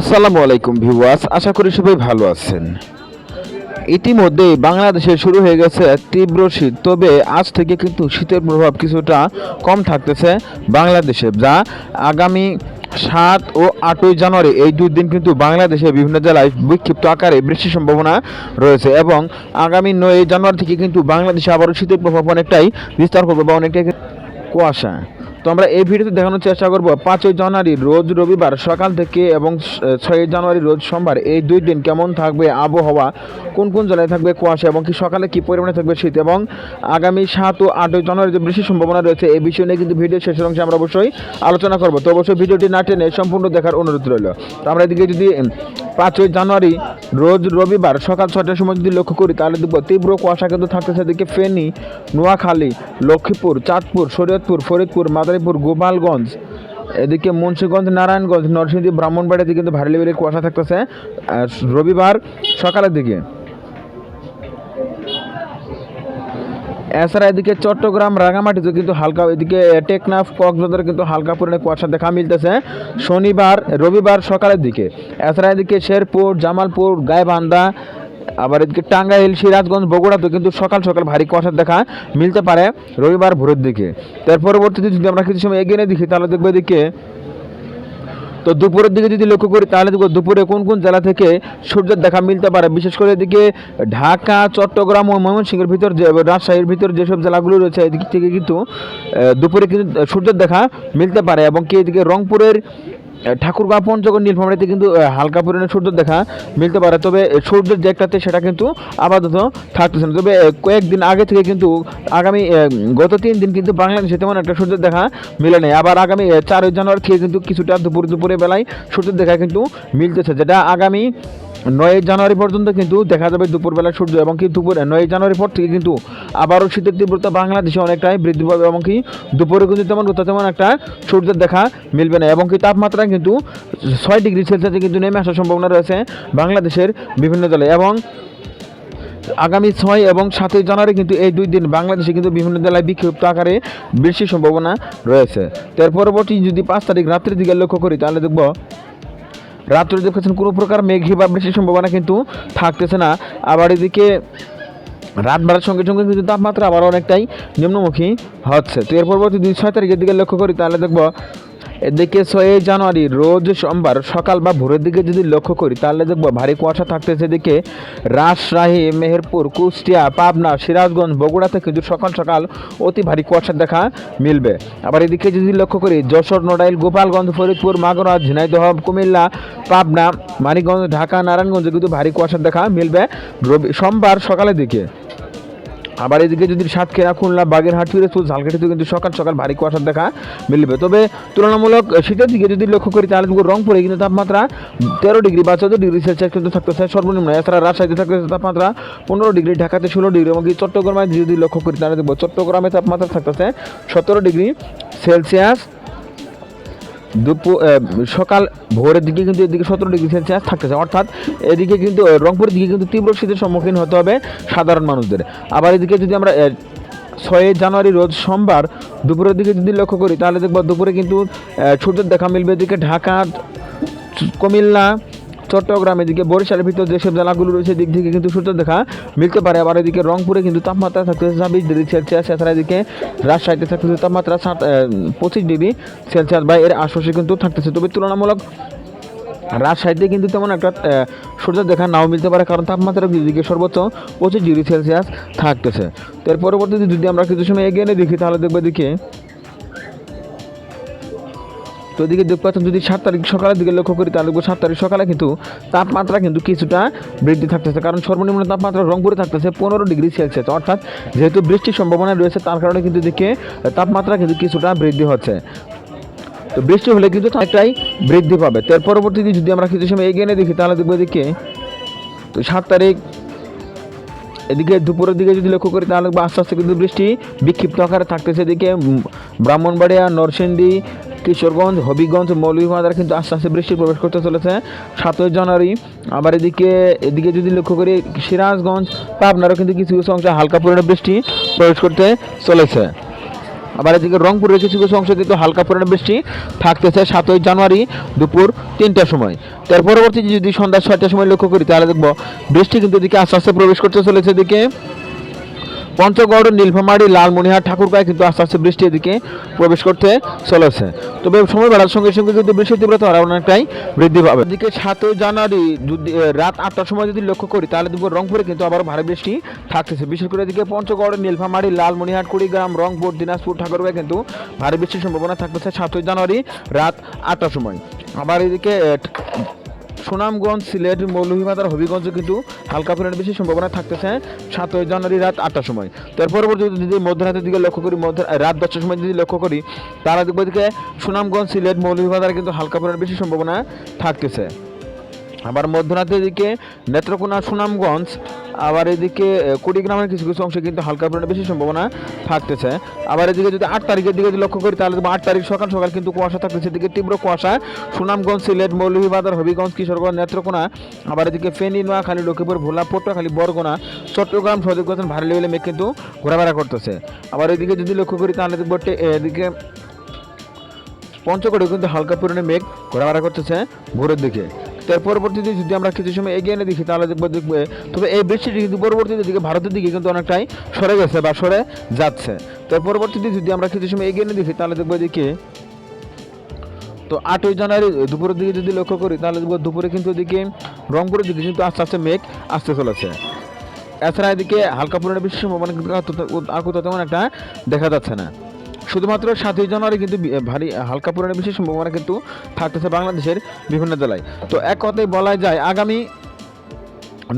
আসসালামু আলাইকুম ভিউয়ার্স, আশা করি সবাই ভালো আছেন। ইতিমধ্যেই বাংলাদেশে শুরু হয়ে গেছে তীব্র শীত, তবে আজ থেকে কিন্তু শীতের প্রভাব কিছুটা কম থাকতেছে বাংলাদেশে, যা আগামী সাত ও আটই জানুয়ারি এই দুই দিন কিন্তু বাংলাদেশের বিভিন্ন জেলায় বিক্ষিপ্ত আকারে বৃষ্টির সম্ভাবনা রয়েছে এবং আগামী নয় জানুয়ারি থেকে কিন্তু বাংলাদেশে আবারও শীতের প্রভাব অনেকটাই বিস্তার করবে বা অনেকটাই কুয়াশা। তো আমরা এই ভিডিওতে দেখানোর চেষ্টা করব, পাঁচই জানুয়ারি রোজ রবিবার সকাল থেকে এবং ছয়ই জানুয়ারি রোজ সোমবার, এই দুই দিন কেমন থাকবে, আবহাওয়া কোন কোন জেলায় থাকবে, কুয়াশা এবং কি সকালে কি পরিমাণে থাকবে শীত এবং আগামী সাত ও আটই জানুয়ারি যে বৃষ্টির সম্ভাবনা রয়েছে, এই বিষয় নিয়ে কিন্তু ভিডিও শেষের অংশে আমরা অবশ্যই আলোচনা করব। তো অবশ্যই ভিডিওটি না টেনে সম্পূর্ণ দেখার অনুরোধ রইল। তো আমরা এদিকে যদি পাঁচই জানুয়ারি, রোজ রবিবার সকাল ছটার সময় যদি লক্ষ্য করি, তাহলে দেখব তীব্র কুয়াশা কিন্তু থাকতেছে। এদিকে ফেনি, নোয়াখালী, লক্ষ্মীপুর, চাঁদপুর, শরীয়তপুর, ফরিদপুর, মাদারীপুর, গোপালগঞ্জ, এদিকে মুন্সীগঞ্জ, নারায়ণগঞ্জ, নরসিংদী ব্রাহ্মণবাড়িতে কিন্তু ভারী লেভেলের কুয়াশা থাকতেছে। রবিবার সকালের দিকে এছাড়া এদিকে চট্টগ্রাম রাঙামাটিতে কিন্তু হালকা এদিকে টেকনাফ, কক্সবাজারে কিন্তু হালকা পরিমাণে কুয়াশা দেখা মিলতেছে শনিবার, রবিবার সকালের দিকে। এছাড়া এদিকে শেরপুর, জামালপুর, গাইবান্ধা, আবার এদিকে টাঙ্গাইল, সিরাজগঞ্জ বগুড়াতে কিন্তু সকাল সকাল ভারী কুয়াশা দেখা মিলতে পারে রবিবার ভোরের দিকে। তার পরবর্তীতে যদি আমরা কিছু সময় এগিয়ে দেখি, তাহলে দেখব এদিকে তো দুপুরের দিকে যদি লক্ষ্য করি, তাহলে দুপুরে কোন কোন জেলা থেকে সূর্যের দেখা মিলতে পারে? বিশেষ করে এদিকে ঢাকা, চট্টগ্রাম ও ময়মনসিংহের ভিতর যে রাজশাহীর ভিতর যেসব জেলাগুলো রয়েছে, এদিক থেকে কিন্তু দুপুরে কিন্তু সূর্যের দেখা মিলতে পারে। এবং কি এদিকে রংপুরের ঠাকুরগাঁও পঞ্চগড় নীলফামারিতে কিন্তু হালকা পরিমাণে সূর্য দেখা মিলতে পারে, তবে সূর্যের যে একটাতে সেটা কিন্তু আপাতত থাকতেছে না। তবে কয়েকদিন আগে থেকে কিন্তু আগামী গত তিন দিন কিন্তু বাংলাদেশে তেমন একটা সূর্যের দেখা মিলে নেই। আবার আগামী চারই জানুয়ারি থেকে কিন্তু কিছুটা দুপুর দুপুরে বেলায় সূর্যের দেখা কিন্তু মিলতেছে, যেটা আগামী নয় জানুয়ারি পর্যন্ত কিন্তু দেখা যাবে দুপুরবেলা সূর্য এবং কি দুপুর, নয় জানুয়ারি পর থেকে কিন্তু আবারও শীতের তীব্রতা বাংলাদেশে অনেকটাই বৃদ্ধি পাবে এবং কি দুপুরে কিন্তু তেমন তেমন একটা সূর্যের দেখা মিলবে না এবং কি তাপমাত্রা কিন্তু ছয় ডিগ্রি সেলসিয়াসে কিন্তু নেমে আসার সম্ভাবনা রয়েছে বাংলাদেশের বিভিন্ন জেলায় এবং আগামী ছয় এবং সাতই জানুয়ারি কিন্তু এই দুই দিন বাংলাদেশে কিন্তু বিভিন্ন জেলায় বিক্ষিপ্ত আকারে বৃষ্টির সম্ভাবনা রয়েছে। তো এর পরবর্তী যদি পাঁচ তারিখ রাত্রির দিকে লক্ষ্য করি তাহলে দেখব রাত্রে দেখেছেন কোনো প্রকার মেঘি বা বৃষ্টির সম্ভাবনা কিন্তু থাকতেছে না। আবার এদিকে রাত বাড়ার সঙ্গে সঙ্গে কিন্তু তাপমাত্রা আবার অনেকটাই নিম্নমুখী হচ্ছে। তো এর পরবর্তী দুই, ছয় তারিখের দিকে লক্ষ্য করি, তাহলে দেখব এদিকে ছয়ই জানুয়ারি, রোজ সোমবার সকাল বা ভোরের দিকে যদি লক্ষ্য করি, তাহলে দেখব ভারী কুয়াশা থাকতেছে এদিকে। রাজশাহী, মেহেরপুর, কুষ্টিয়া, পাবনা, সিরাজগঞ্জ বগুড়াতে কিন্তু সকাল সকাল অতি ভারী কুয়াশা দেখা মিলবে। আবার এদিকে যদি লক্ষ্য করি, যশোর, নড়াইল, গোপালগঞ্জ, ফরিদপুর মাগুরা ঝিনাইদহ, কুমিল্লা, পাবনা, মানিকগঞ্জ, ঢাকা, নারায়ণগঞ্জে কিন্তু ভারী কুয়াশা দেখা মিলবে। রবি সোমবার সকালের দিকে আবার এদিকে যদি সাতক্ষীরা খুলনা, বাগেরহাট, ফিরোজপুর, ঝালকাঠিতে কিন্তু সকাল সকাল ভারী কুয়াশার দেখা মিলবে। তবে তুলনামূলক শীতের দিকে যদি লক্ষ্য করি, তাহলে কিন্তু রংপুরে কিন্তু তাপমাত্রা তেরো ডিগ্রি বা চোদ্দ ডিগ্রি সেলসিয়াস কিন্তু থাকতেছে সর্বনিম্ন। এছাড়া রাজশাহীতে থাকতেছে তাপমাত্রা পনেরো ডিগ্রি, ঢাকাতে ষোলো ডিগ্রি এবং চট্টগ্রামে যদি লক্ষ্য করি, তাহলে দেখব চট্টগ্রামে তাপমাত্রা থাকতেছে সতেরো ডিগ্রি সেলসিয়াস। দুপুর সকাল ভোরের দিকে কিন্তু এদিকে সতেরো ডিগ্রি সেলসিয়াস থাকতেছে। অর্থাৎ এদিকে কিন্তু রংপুরের দিকে কিন্তু তীব্র শীতের সম্মুখীন হতে হবে সাধারণ মানুষদের। আবার এদিকে যদি আমরা ছয়ই জানুয়ারি রোজ সোমবার দুপুরের দিকে যদি লক্ষ্য করি, তাহলে দেখব দুপুরে কিন্তু সূর্যের দেখা মিলবে এদিকে ঢাকা, কুমিল্লা চট্টগ্রাম, এদিকে বরিশালের ভিতর যেসব জেলাগুলো রয়েছে দিক থেকে কিন্তু সূর্য দেখা মিলতে পারে। আবার এদিকে রংপুরে কিন্তু তাপমাত্রা থাকতেছে ছাব্বিশ ডিগ্রি সেলসিয়াস। এছাড়া এদিকে রাজশাহীতে থাকতেছে তাপমাত্রা সাত পঁচিশ ডিগ্রি সেলসিয়াস বা এর আশপাশে কিন্তু থাকতেছে। তবে তুলনামূলক রাজশাহীতে কিন্তু তেমন একটা সূর্য দেখা নাও মিলতে পারে, কারণ তাপমাত্রা দিকে সর্বোচ্চ পঁচিশ ডিগ্রি সেলসিয়াস থাকতেছে। এর পরবর্তীতে যদি আমরা কিছু সময় এগিয়ে নিয়ে দেখি, তাহলে দেখব এদিকে তো এদিকে দেখতে পাচ্ছেন যদি সাত তারিখ সকালের দিকে লক্ষ্য করি, তাহলে দেখব সাত তারিখ সকালে কিন্তু তাপমাত্রা কিন্তু কিছুটা বৃদ্ধি থাকতেছে। কারণ সর্বনিম্ন তাপমাত্রা রংপুরে থাকতেছে পনেরো ডিগ্রি সেলসিয়াস। অর্থাৎ যেহেতু বৃষ্টির সম্ভাবনা রয়েছে, তার কারণে কিন্তু এদিকে তাপমাত্রা কিন্তু কিছুটা বৃদ্ধি হচ্ছে। তো বৃষ্টি হলে কিন্তু অনেকটাই বৃদ্ধি পাবে। তার পরবর্তীতে যদি আমরা কিছু সময় এগিয়ে নিয়ে দেখি, তাহলে দেখব এদিকে তো সাত তারিখ এদিকে দুপুরের দিকে যদি লক্ষ্য করি, তাহলে আস্তে আস্তে কিন্তু বৃষ্টি বিক্ষিপ্ত আকারে থাকতেছে। এদিকে ব্রাহ্মণবাড়িয়া, নরসিংদী কিশোরগঞ্জ, হবিগঞ্জ, মৌলভীবাজার কিন্তু আস্তে আস্তে বৃষ্টি প্রবেশ করতে চলেছে। সাতই জানুয়ারি, আবার এদিকে এদিকে যদি লক্ষ্য করি, সিরাজগঞ্জ, পাবনারও কিন্তু কিছু কিছু অংশে হালকা পরিমাণে বৃষ্টি প্রবেশ করতে চলেছে। আবার এদিকে রংপুরের কিছু কিছু অংশে কিন্তু হালকা পরিমাণে বৃষ্টি থাকতেছে সাতই জানুয়ারি দুপুর তিনটার সময়। তার পরবর্তী যদি সন্ধ্যা ছয়টার সময় লক্ষ্য করি, তাহলে দেখব বৃষ্টি কিন্তু এদিকে আস্তে আস্তে প্রবেশ করতে চলেছে এদিকে। পঞ্চগড়, নীলফামারী, লালমনিহাট ঠাকুরগাঁয় কিন্তু আস্তে আস্তে বৃষ্টি এদিকে প্রবেশ করতে চলেছে। তবে সময় বাড়ার সঙ্গে সঙ্গে কিন্তু বৃষ্টির তীব্রতা আরও অনেকটাই বৃদ্ধি পাবে। এদিকে সাতই জানুয়ারি যদি রাত আটটার সময় যদি লক্ষ্য করি, তাহলে দেখব রংপুরে কিন্তু আবার ভারী বৃষ্টি থাকতেছে। বিশেষ করে এদিকে পঞ্চগড়, নীলফামারী, লালমনিহাট, কুড়িগ্রাম, রংপুর, দিনাজপুর, ঠাকুরগাঁয় কিন্তু ভারী বৃষ্টির সম্ভাবনা থাকতেছে সাতই জানুয়ারি রাত আটটার সময়। আবার এদিকে সুনামগঞ্জ সিলেট মৌলভীমাতার হবিগঞ্জে কিন্তু হালকা পরিমাণে বেশি সম্ভাবনা থাকতেছে সাতই জানুয়ারি রাত আটটার সময়। তার পরবর্তী যদি মধ্যরাতের দিকে লক্ষ্য করি মধ্য রাত দশটার সময় যদি লক্ষ্য করি, তারা দিকে সুনামগঞ্জ সিলেট মৌলভীবাজারে কিন্তু হালকা পরিমাণে বেশি সম্ভাবনা থাকতেছে। আবার মধ্যরাতের দিকে নেত্রকোনা সুনামগঞ্জ, আবার এদিকে কুড়িগ্রামের কিছু কিছু অংশে কিন্তু হালকা পরিমাণে বেশি সম্ভাবনা থাকতেছে। আবার এদিকে যদি আট তারিখের দিকে যদি লক্ষ্য করি, তাহলে আট তারিখ সকাল সকাল কিন্তু কুয়াশা থাকতেছে। এদিকে তীব্র কুয়াশা, সুনামগঞ্জ, সিলেট, মৌলভীবাজার, হবিগঞ্জ, কিশোরগঞ্জ, নেত্রকোনা, আবার এদিকে ফেনী, নোয়াখালী, লক্ষ্মীপুর, ভোলা, পটুয়াখালী, বরগোনা, চট্টগ্রাম সদরগঞ্জ ভারী লেভেলে মেঘ কিন্তু ঘোরাফেরা করতেছে। আবার এদিকে যদি লক্ষ্য করি, তাহলে দেখব টে- এদিকে পঞ্চগড়ে কিন্তু হালকা পরিমাণে মেঘ ঘোরাফেরা করতেছে ভোরের দিকে। তার পরবর্তীতে যদি আমরা কিছু সময় এগিয়ে এনে দেখি, তাহলে দেখব, দেখবে, তবে এই বৃষ্টিটি কিন্তু পরবর্তীতে দিকে ভারতের দিকে কিন্তু অনেকটাই সরে গেছে বা সরে যাচ্ছে। তার পরবর্তীতে যদি আমরা কিছু সময় এগিয়ে এনে দেখি, তাহলে দেখব এদিকে তো আটই জানুয়ারি দুপুরের দিকে যদি লক্ষ্য করি, তাহলে দেখব দুপুরে কিন্তু এদিকে রংপুরের দিকে কিন্তু আস্তে আস্তে মেঘ আসতে চলেছে। এছাড়া এদিকে হালকা পরিমাণে বৃষ্টির সম্ভাবনা কিন্তু তেমন একটা দেখা যাচ্ছে না। শুধুমাত্র সাতই জানুয়ারি কিন্তু ভারী হালকা পুরানি বৃষ্টির সম্ভাবনা কিন্তু থাকতেছে বাংলাদেশের বিভিন্ন জেলায়। তো এক কথায় বলা যায়, আগামী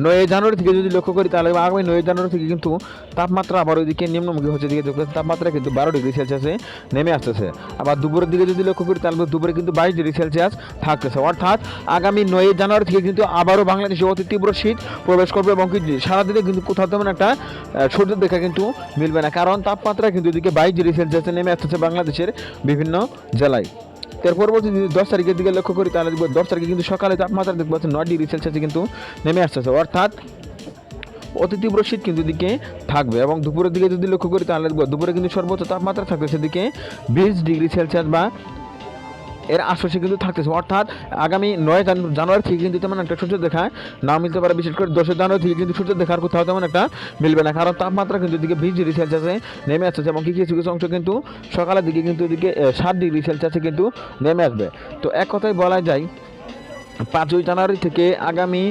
নয় জানুয়ারি থেকে যদি লক্ষ্য করি, তাহলে আগামী নয় জানুয়ারি থেকে কিন্তু তাপমাত্রা আবার ওইদিকে নিম্নমুখী হচ্ছে দিকে তাপমাত্রা কিন্তু বারো ডিগ্রি সেলসিয়াসে নেমে আসতেছে। আবার দুপুরের দিকে যদি লক্ষ্য করি, তাহলে দুপুরে কিন্তু বাইশ ডিগ্রি সেলসিয়াস থাকতেছে। অর্থাৎ আগামী নয় জানুয়ারি থেকে কিন্তু আবারও বাংলাদেশে অতি তীব্র শীত প্রবেশ করবে এবং কি সারাদিনে কিন্তু কোথাও তেমন একটা সূর্যের দেখা কিন্তু মিলবে না। কারণ তাপমাত্রা কিন্তু এদিকে বাইশ ডিগ্রি সেলসিয়াসে নেমে আসতেছে বাংলাদেশের বিভিন্ন জেলায়। এর পরবর্তী যদি দশ তারিখের দিকে লক্ষ্য করি, তাহলে দেখব দশ তারিখে কিন্তু সকালে তাপমাত্রা দেখব নয় ডিগ্রি সেলসিয়াসে কিন্তু নেমে আসতেছে। অর্থাৎ অতি তীব্র শীত কিন্তু দিকে থাকবে এবং দুপুরের দিকে যদি লক্ষ্য করি, তাহলে দুপুরে কিন্তু সর্বোচ্চ তাপমাত্রা থাকবে সেদিকে বিশ ডিগ্রি সেলসিয়াস বা এর আশপাশে কিন্তু থাকতেছে। অর্থাৎ আগামী নয় জানু- জানুয়ারি থেকে কিন্তু তেমন একটা সূর্য দেখা না মিলতে পারে। বিশেষ করে দশই জানুয়ারি থেকে কিন্তু সূর্য দেখার কোথাও তেমন একটা মিলবে না। কারণ তাপমাত্রা কিন্তু দিকে বিশ ডিগ্রি সেলসিয়াসে নেমে আসছে এবং কিছু কিছু অংশ কিন্তু সকালের দিকে কিন্তু এদিকে সাত ডিগ্রি সেলসিয়াসে কিন্তু নেমে আসবে। তো এক কথায় বলা যায়, পাঁচই জানুয়ারি থেকে আগামী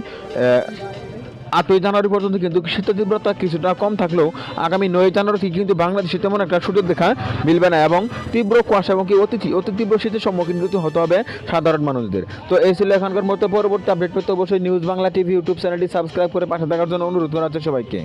আটই জানুয়ারি পর্যন্ত কিন্তু শীতের তীব্রতা কিছুটা কম থাকলেও আগামী নয় জানুয়ারি থেকে কিন্তু বাংলাদেশে তেমন একটা সুযোগ দেখা মিলবে না এবং তীব্র কুয়াশা এবং কি অতিথি, অতি তীব্র শীতের সম্মুখীন কিন্তু হতে হবে সাধারণ মানুষদের। তো এই ছিল এখনকার মতো পরবর্তী আপডেট পেতে অবশ্যই নিউজ বাংলা টিভি ইউটিউব চ্যানেলটি সাবস্ক্রাইব করে পাশে থাকার জন্য অনুরোধ করা হচ্ছে সবাইকে।